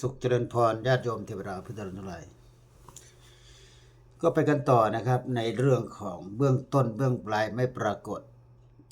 สุขเจริญพรญาติโยมเทวดาพุทธรันทั้งหลายก็ไปกันต่อนะครับ ในเรื่องของเบื้องต้นเบื้องปลายไม่ปรากฏ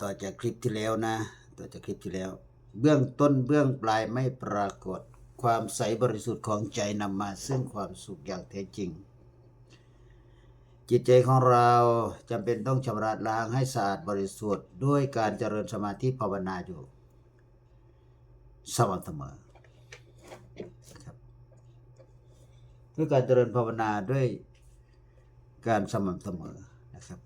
ต่อจากคลิปที่แล้วนะต่อจากคลิปที่แล้ว เบื้องต้นเบื้องปลายไม่ปรากฏ ความใสบริสุทธิ์ของใจนำมา ซึ่งความสุขอย่างแท้จริง จิตใจของเราจำเป็นต้องชำระล้างให้สะอาดบริสุทธิ์ด้วยการเจริญสมาธิภาวนาอยู่สม่ำเสมอ ด้วยการเจริญภาวนาด้วยการสม่ำเสมอนะครับ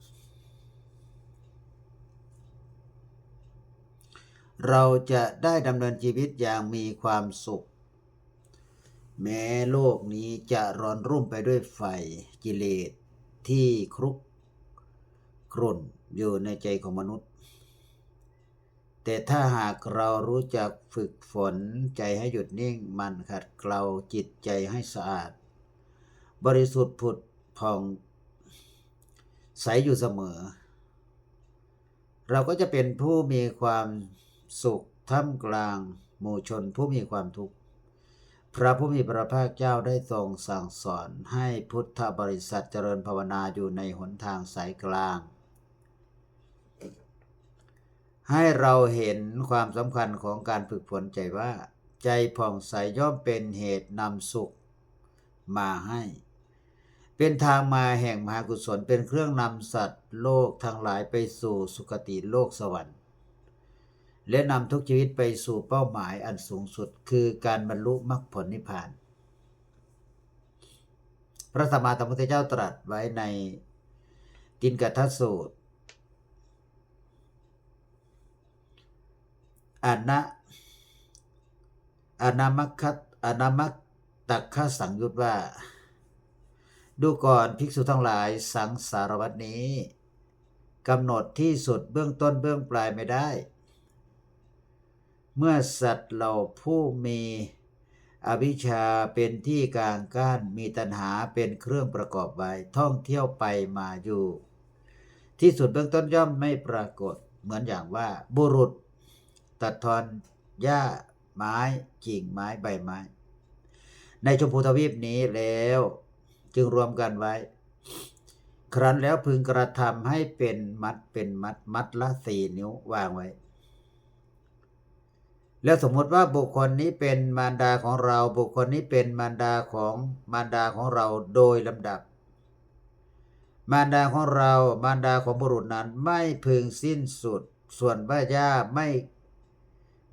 เราจะได้ดำเนินชีวิตอย่างมีความสุข แม้โลกนี้จะร้อนรุ่มไปด้วยไฟกิเลสที่ครุกครุ่นอยู่ในใจของมนุษย์ แต่ถ้าหากเรารู้จักฝึกฝนใจให้หยุดนิ่งมันขัดเกลาจิตใจให้สะอาด บริสุทธิ์ผุดผ่องใสอยู่เสมอ เราก็จะเป็นผู้มีความสุขท่ามกลางหมู่ชนผู้มีความทุกข์ พระผู้มีพระภาคเจ้าได้ทรงสั่งสอนให้พุทธบริษัทเจริญภาวนาอยู่ในหนทางสายกลาง ให้เราเห็นความสำคัญของการฝึกฝนใจว่า ใจผ่องใสย่อมเป็นเหตุนำสุขมาให้ เป็นทางมาแห่งมหากุศลเป็นเครื่องนำสัตว์โลกทั้งหลายไปสู่สุคติโลกสวรรค์ และนำทุกชีวิตไปสู่เป้าหมายอันสูงสุดคือการบรรลุมรรคผลนิพพาน พระสัมมาสัมพุทธเจ้าตรัสไว้ในตินกัทสูตรอนะอนามัคคอนามัคตักขสังยุตว่า ดูก่อนภิกษุทั้งหลายสังสารวัตนี้กำหนดที่สุดเบื้องต้นเบื้องปลายไม่ได้ เมื่อสัตว์เหล่าผู้มีอวิชชาเป็นที่กลางก้านมีตัณหาเป็นเครื่องประกอบไว้ท่องเที่ยวไปมาอยู่ ที่สุดเบื้องต้นย่อมไม่ปรากฏ เหมือนอย่างว่า บุรุษ ตัดทอนหญ้าไม้กิ่งไม้ใบไม้ ในชมพูทวีปนี้แล้ว จึงรวมกันไว้ ครั้นแล้วพึงกระทำให้เป็นมัดเป็นมัดมัดละสี่นิ้ววางไว้ แล้วสมมติว่าบุคคลนี้เป็นมารดาของเรา บุคคลนี้เป็นมารดาของมารดาของเราโดยลำดับ มารดาของเรามารดาของบุรุษนั้นไม่พึงสิ้นสุด ส่วนใบหญ้าไม่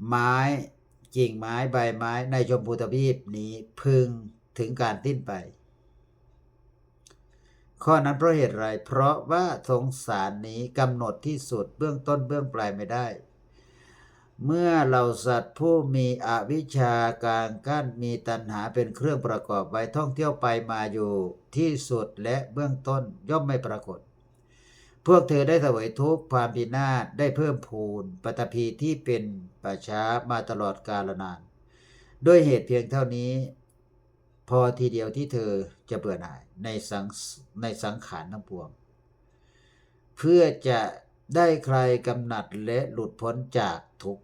ไม้กิ่งไม้ใบไม้ในชมพูทวีปนี้พึงถึงการติ้นไป ข้อนั้นเพราะเหตุไร เพราะว่าสงสารนี้กำหนดที่สุดเบื้องต้นเบื้องปลายไม่ได้ เมื่อเราสัตว์ผู้มีอวิชชาการกั้นมีตัณหาเป็นเครื่องประกอบไว้ท่องเที่ยวไปมาอยู่ที่สุดและเบื้องต้นย่อมไม่ปรากฏ พวกเธอได้เสวยทุกข์ความพินาศได้เพิ่มพูนปฐพีที่เป็นป่าช้ามาตลอดกาลนาน ด้วยเหตุเพียงเท่านี้ พอทีเดียวที่เธอจะเบื่อหน่ายในสังในสังขารทั้งปวง เพื่อจะได้ใครกำหนัดและหลุดพ้นจากทุกข์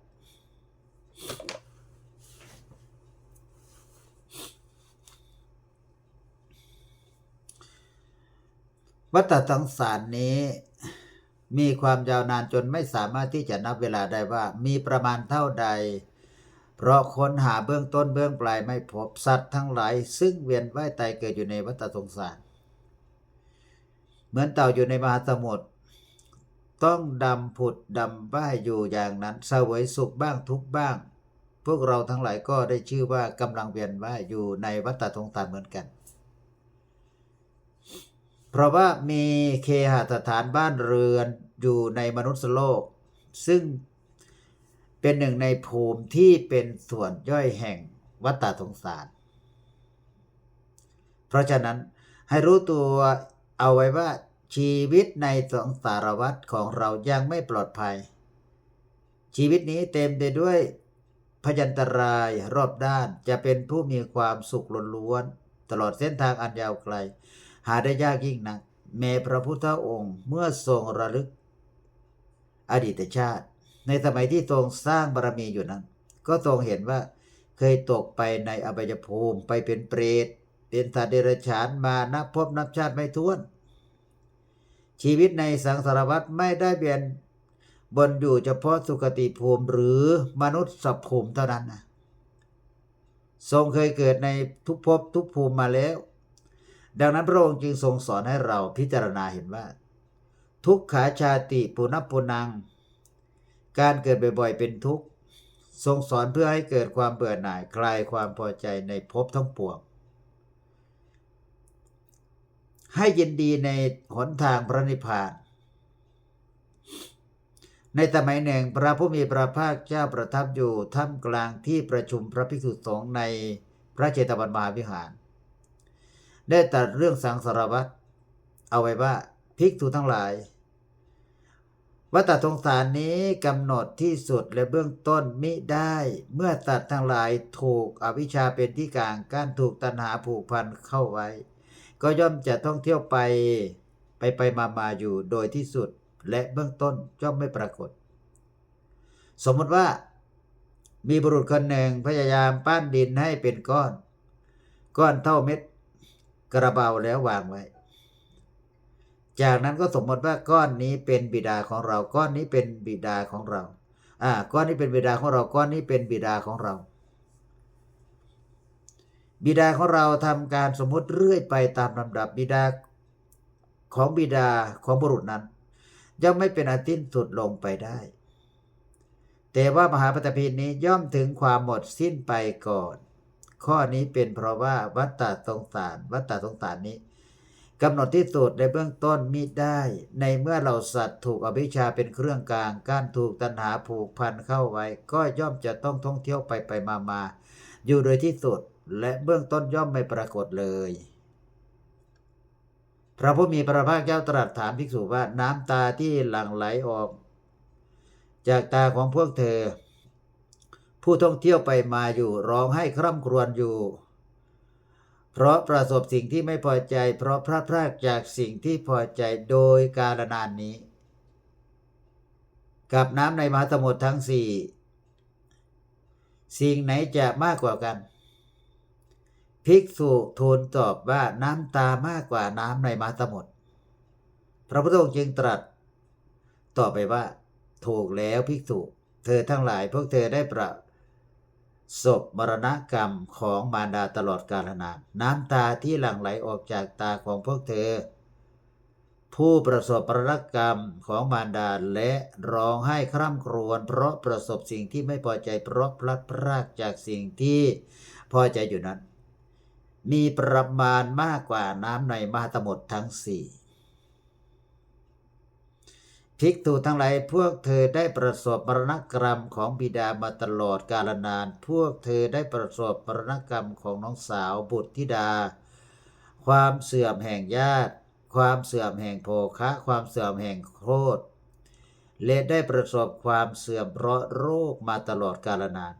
วัฏสังสารนี้มีความยาวนานจนไม่สามารถที่จะนับเวลาได้ว่ามีประมาณเท่าใด เพราะค้นหาเบื้องต้นเบื้องปลายไม่พบสัตว์ทั้งหลาย ซึ่งเวียนว่ายตายเกิดอยู่ในวัฏสงสาร เหมือนเต่าอยู่ในมหาสมุทรต้องดำผุดดำว่ายอยู่อย่างนั้นเสวยสุขบ้างทุกบ้าง พวกเราทั้งหลายก็ได้ชื่อว่ากำลังเวียนว่ายอยู่ในวัฏสงสารเหมือนกัน เพราะว่ามีเคหสถานบ้านเรือนอยู่ในมนุษย์โลก ซึ่ง เป็นหนึ่งในภูมิที่เป็นส่วนย่อยแห่งวัฏสงสาร เพราะฉะนั้นให้รู้ตัวเอาไว้ว่าชีวิตในสงสารวัฏของเรายังไม่ปลอดภัย ชีวิตนี้เต็มไปด้วยพยันตรายรอบด้านจะเป็นผู้มีความสุขล้วนตลอดเส้นทางอันยาวไกล หาได้ยากยิ่งนักแม้พระพุทธองค์เมื่อทรงระลึก อดีตชาติ ในสมัยที่ทรงสร้างบารมีอยู่นั้น ก็ทรงเห็นว่าเคยตกไปในอบายภูมิไปเป็นเปรต เป็นสัตว์เดรัจฉานมานับพบนับชาติไม่ท้วน ชีวิตในสังสารวัฏไม่ได้เบียนบนอยู่เฉพาะสุคติภูมิหรือมนุษย์สัพภูมิเท่านั้นนะทรงเคยเกิดในทุกภพทุกภูมิมาแล้ว ดังนั้นพระองค์จึงทรงสอนให้เราพิจารณาเห็นว่า ทุกขาชาติปุณปุนัง การเกิดบ่อยๆ เป็นทุกข์ ทรงสอนเพื่อให้เกิดความเบื่อหน่ายคลายความพอใจในภพทั้งปวง ให้ยินดีในหนทางพระนิพพาน ในสมัยหนึ่งพระผู้มีพระภาคเจ้าประทับอยู่ท่ามกลางที่ประชุมพระภิกษุสงฆ์ในพระเจตวันมหาวิหาร ได้ตัดเรื่องสังสารวัฏเอาไว้ว่าภิกษุทั้งหลาย วัตถสงสารนี้กำหนดที่สุดและเบื้องต้นมิได้ เมื่อสัตว์ทั้งหลายถูกอวิชชาเป็นที่กลางกั้นถูกตัณหาผูกพันเข้าไว้ ก็ย่อมจะท่องเที่ยวไปไปไปมามาอยู่โดยที่สุดและเบื้องต้นย่อมไม่ปรากฏ สมมติว่า มีบุรุษคนหนึ่งพยายามปั้นดินให้เป็นก้อน ก้อนเท่าเม็ดกระเบาแล้ววางไว้ จากนั้นก็สมมติว่าก้อนนี้เป็นบิดาของเรา ก้อนนี้เป็นบิดาของเรา อ่า ก้อนนี้เป็นบิดาของเรา ก้อนนี้เป็นบิดาของเรา บิดาของเราทำการสมมติเรื่อยไปตามลำดับบิดาของบิดาของบุรุษนั้น ย่อมไม่เป็นอาทินสุดลงไปได้ แต่ว่ามหาปฐพีนี้ย่อมถึงความหมดสิ้นไปก่อน ข้อนี้เป็นเพราะว่าวัตตะสงสารวัตตะสงสารนี้ กำหนดที่สุดในเบื้องต้นมิได้ ในเมื่อเราสัตว์ถูกอวิชาเป็นเครื่องกลางกานถูกตัณหาผูกพันเข้าไว้ ก็ย่อมจะต้องท่องเที่ยวไปไปมามาอยู่โดยที่สุดและเบื้องต้นย่อมไม่ปรากฏเลย พระผู้มีพระภาคเจ้าตรัสถามภิกษุว่าน้ำตาที่หลั่งไหลออก จากตาของพวกเธอ ผู้ท่องเที่ยวไปมาอยู่ร้องให้คร่ำครวญอยู่ เพราะประสบสิ่งที่ไม่พอใจ เพราะพลาดพลาดจากสิ่งที่พอใจโดยกาลนานนี้ กับน้ำในมหาสมุทรทั้งสี่สิ่งไหนจะมากกว่ากัน ภิกษุทูลตอบว่าน้ำตามากกว่าน้ำในมหาสมุทรพระพุทธองค์จึงตรัส ต่อไปว่า ถูกแล้วภิกษุ เธอทั้งหลายพวกเธอได้ประ สบมรณกรรมของมารดาตลอดกาลนานน้ำตาที่หลั่งไหลออกจากตาของพวกเธอ ผู้ประสบมรณกรรมของมารดาและร้องไห้คร่ำครวญเพราะประสบสิ่งที่ไม่พอใจเพราะพลัดพรากจากสิ่งที่พอใจอยู่นั้น มีประมาณมากกว่าน้ำในมหาสมุทรทั้งสี่ ภิกษุทั้งหลายพวกเธอได้ประสบมรณกรรมของบิดามาตลอดกาลนาน พวกเธอได้ประสบมรณกรรมของน้องสาวบุตรธิดา ความเสื่อมแห่งญาติ ความเสื่อมแห่งโภคะ ความเสื่อมแห่งโคตรและได้ประสบความเสื่อมเพราะโรคมาตลอดกาลนาน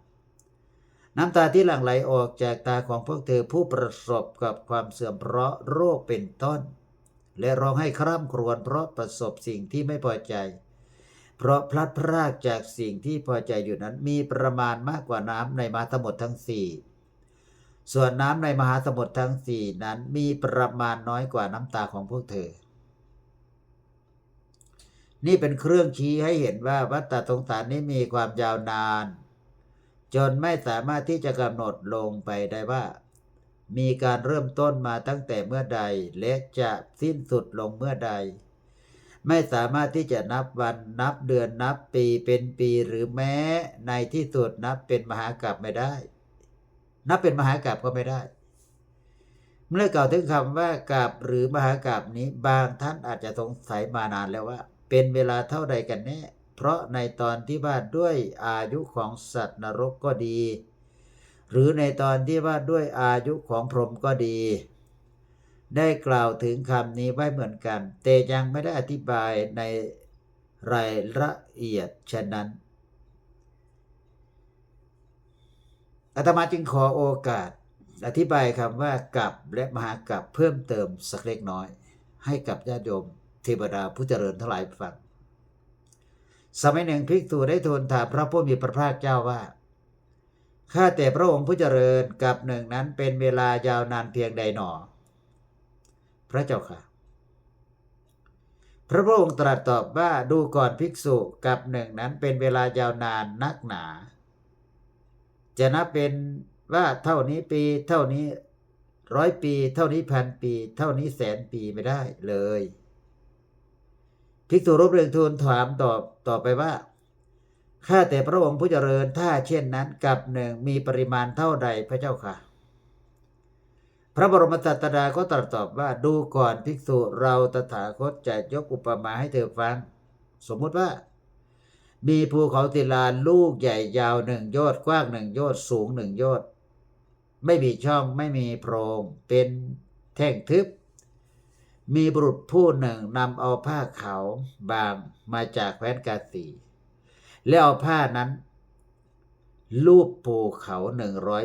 น้ำตาที่หลั่งไหลออกจากตาของพวกเธอผู้ประสบกับความเสื่อมเพราะโรคเป็นต้น และร้องให้คร่ำครวญเพราะประสบสิ่งที่ไม่พอใจ เพราะพลัดพรากจากสิ่งที่พอใจอยู่นั้นมีประมาณมากกว่าน้ำในมหาสมุทรทั้งสี่ส่วนน้ำในมหาสมุทรทั้งสี่นั้นมีประมาณน้อยกว่าน้ำตาของพวกเธอ นี่เป็นเครื่องชี้ให้เห็นว่าวัฏฏะสงสารนี้มีความยาวนาน จนไม่สามารถที่จะกำหนดลงไปได้ว่า มีการเริ่มต้นมาตั้งแต่เมื่อใด และจะสิ้นสุดลงเมื่อใด ไม่สามารถที่จะนับวันนับเดือนนับปีเป็นปีหรือแม้ในที่สุดนับเป็นมหากรัปไม่ได้ นับเป็นมหากรัปก็ไม่ได้ เมื่อกล่าวถึงคำว่ากับหรือมหากรัปนี้บางท่านอาจจะสงสัยมานานแล้วว่า เป็นเวลาเท่าใดกันแน่เพราะในตอนที่ว่าด้วยอายุของสัตว์นรกก็ดี หรือในตอนที่ว่าด้วยอายุของพรหมก็ดี ได้กล่าวถึงคำนี้ไว้เหมือนกัน แต่ยังไม่ได้อธิบายในรายละเอียดฉะนั้นอาตมาจึงขอโอกาส อธิบายคำว่ากับและมหากับเพิ่มเติมสักเล็กน้อย ให้กับญาติโยมเทวดาผู้เจริญทั้งหลายฟัง สมัยหนึ่งภิกษุได้ทูลถามพระผู้มีพระภาคเจ้าว่า ข้าแต่พระองค์ผู้เจริญกับหนึ่งนั้นเป็นเวลายาวนานเพียงใดหนอ พระเจ้าค่ะ พระพุทธองค์ตรัสตอบว่าดูก่อนภิกษุกับหนึ่งนั้นเป็นเวลายาวนานนักหนา จะนับเป็นว่าเท่านี้ปี เท่านี้ร้อยปี เท่านี้พันปี เท่านี้แสนปีไม่ได้เลยภิกษุรูปเรืองทูลถามตอบต่อไปว่า ข้าแต่พระองค์ผู้เจริญถ้าเช่นนั้นกับหนึ่งมีปริมาณเท่าใดพระเจ้าค่ะ พระบรมศาสดาก็ตรัสตอบว่าดูก่อนภิกษุเราตถาคตจะยกอุปมาให้เธอฟัง สมมุติว่า มีภูเขาศิลานลูกใหญ่ยาวหนึ่งโยชน์กว้างหนึ่งโยชน์สูงหนึ่งโยชน์ไม่มีช่องไม่มีโพรงเป็นแท่งทึบ มีบุรุษผู้หนึ่งนำเอาผ้าขาวบางมาจากแคว้นกาสี แล้วเอาผ้านั้น ลูบภูเขาหนึ่งร้อย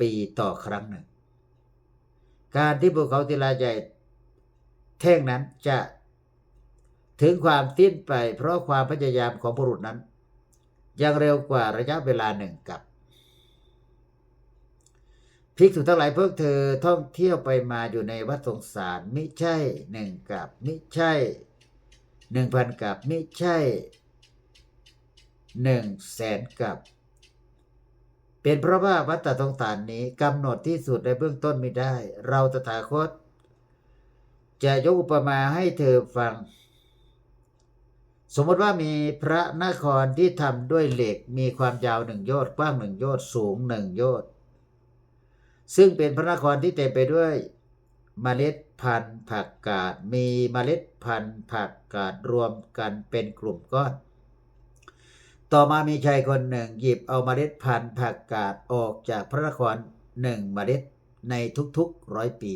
ปีต่อครั้งหนึ่ง การที่ภูเขาศิลาใหญ่แท่งนั้นจะถึงความสิ้นไปเพราะความพยายามของบุรุษนั้น ยังเร็วกว่าระยะเวลาหนึ่งกับภิกษุทั้งหลายพวกเธอท่องเที่ยวไปมาอยู่ในวัดสงสารมิใช่หนึ่งกับมิใช่หนึ่งพันกับมิใช่ หนึ่งแสนกับ เป็นเพราะว่าวัฏฏะสงสารนี้กำหนดที่สุดในเบื้องต้นไม่ได้ เราตถาคต จะยกอุปมาให้เธอฟัง สมมติว่ามีพระนครที่ทำด้วยเหล็กมีความยาวหนึ่งโยชน์กว้างหนึ่งโยชน์สูงหนึ่งโยชน์ซึ่งเป็นพระนครที่เต็มไปด้วยเมล็ดพันธุ์ผักกาดมีเมล็ดพันธุ์ผักกาดรวมกันเป็นกลุ่มก้อน ต่อมามีชายคนหนึ่งหยิบเอาเมล็ดพันธุ์ผักกาดออกจากพระนครหนึ่งเมล็ดในทุกๆร้อยปี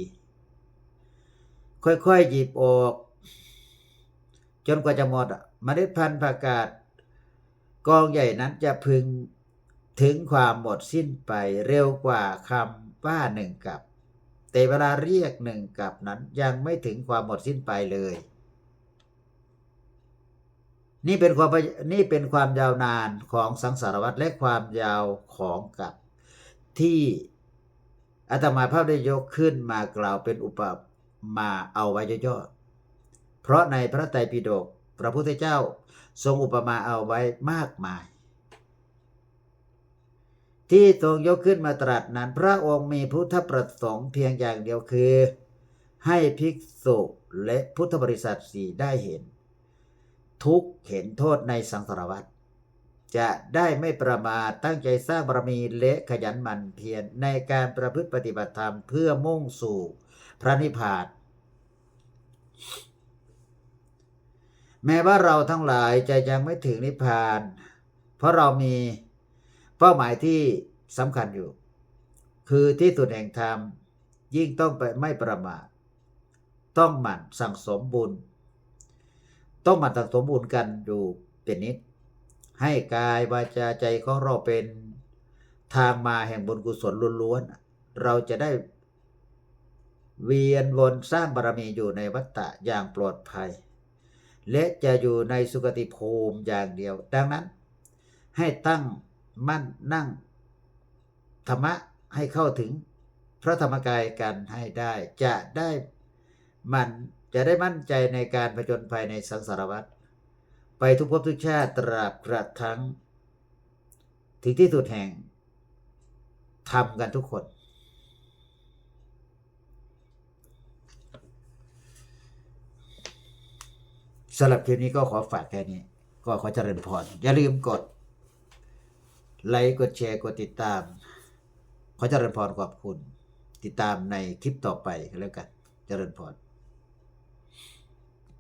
ค่อยๆหยิบออก จนกว่าจะหมดเมล็ดพันธุ์ผักกาดกองใหญ่นั้นจะพึงถึงความหมดสิ้นไปเร็วกว่าคำว่าหนึ่งกับ แต่เวลาเรียกหนึ่งกับนั้นยังไม่ถึงความหมดสิ้นไปเลย นี่เป็นความนี่เป็นความยาวนานของสังสารวัฏและความยาวของกับที่อาตมาภาพได้ยกขึ้นมากล่าวเป็นอุปมาเอาไว้ย่อๆเพราะในพระไตรปิฎกพระพุทธเจ้าทรงอุปมาเอาไว้มากมาย ที่ทรงยกขึ้นมาตรัสนั้น พระองค์มีพุทธประสงค์เพียงอย่างเดียวคือ ให้ภิกษุและพุทธบริษัทสี่ได้เห็น ทุกข์เห็นโทษในสังสารวัฏจะได้ไม่ประมาทตั้งใจสร้างบารมีและขยันหมั่นเพียรในการประพฤติปฏิบัติธรรมเพื่อมุ่งสู่พระนิพพานแม้ว่าเราทั้งหลายจะยังไม่ถึงนิพพาน เพราะเรามีเป้าหมายที่สำคัญอยู่ คือที่สุดแห่งธรรมยิ่งต้องไปไม่ประมาทต้องหมั่นสั่งสมบุญ ต้องมันสังสมบุญกันอยู่เป็นนิด ให้กายวาจาใจของเราเป็นทางมาแห่งบุญกุศลล้วนๆ เราจะได้เวียนวนสร้างบารมีอยู่ในวัฏฏะอย่างปลอดภัย และจะอยู่ในสุคติภูมิอย่างเดียว ดังนั้น ให้ตั้งมั่นนั่ง ธรรมะให้เข้าถึงพระธรรมกายกันให้ได้ จะได้มัน จะได้มั่นใจในการผจญภัยในสังสารวัฏไปทุกภพทุกชาติตราบกระทั่งถึงที่สุดแห่งทำกันทุกคน สำหรับคลิปนี้ก็ขอฝากแค่นี้ ก็ขอเจริญพร อย่าลืมกด ไลค์กดแชร์กดติดตาม ขอเจริญพรขอบคุณ ติดตามในคลิปต่อไปก็แล้วกัน เจริญพร